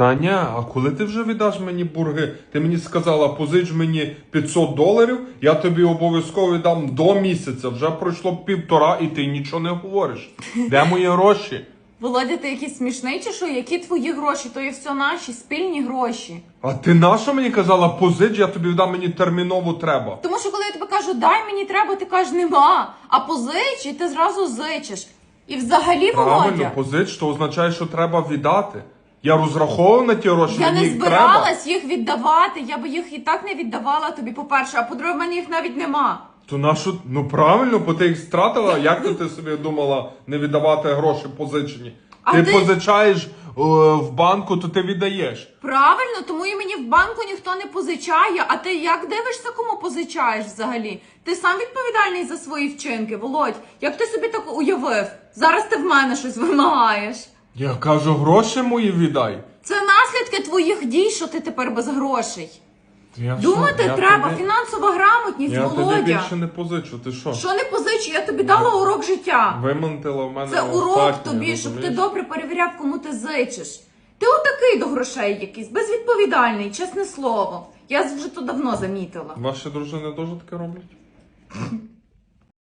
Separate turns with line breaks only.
Таня, а коли ти вже віддаш мені бурги? Ти мені сказала, позич мені 500 доларів, я тобі обов'язково дам до місяця. Вже пройшло півтора і ти нічого не говориш. Де мої гроші?
Володя, ти якийсь смішний чи що? Які твої гроші? То є все наші спільні гроші.
А ти нащо мені казала позич, я тобі дам мені терміново треба.
Тому що коли я тобі кажу, дай мені треба, ти кажеш нема. А позич, і ти зразу зичиш. І взагалі,
Правильно,
Володя,
позич, то означає, що треба віддати. Я розраховував на ті гроші,
я
мені
не
їх треба.
збиралась їх віддавати. Я би їх і так не віддавала тобі, по-перше, а по-друге, в мене їх навіть нема.
То нащо? Ну правильно, бо ти їх стратила. Як ти, ти собі думала не віддавати гроші позичені?
А
ти,
ти-
позичаєш е, в банку, то ти віддаєш.
Правильно, тому і мені в банку ніхто не позичає. А ти як дивишся, кому позичаєш взагалі? Ти сам відповідальний за свої вчинки, Володь. Як ти собі так уявив? Зараз ти в мене щось вимагаєш.
Я кажу, гроші мої віддай.
Це наслідки твоїх дій, що ти тепер без грошей.
Я
Думати
що, я
треба,
тобі-
фінансова грамотність,
Я тобі
Володя.
більше не позичу, ти що?
Що не позичу, я тобі дала урок життя.
Вимонтила в мене
Це урок
остатнє,
тобі, щоб ти
розумієш?
добре перевіряв, кому ти зичиш. Ти отакий до грошей якийсь, безвідповідальний, чесне слово. Я вже то давно замітила.
Ваші дружини теж таке роблять?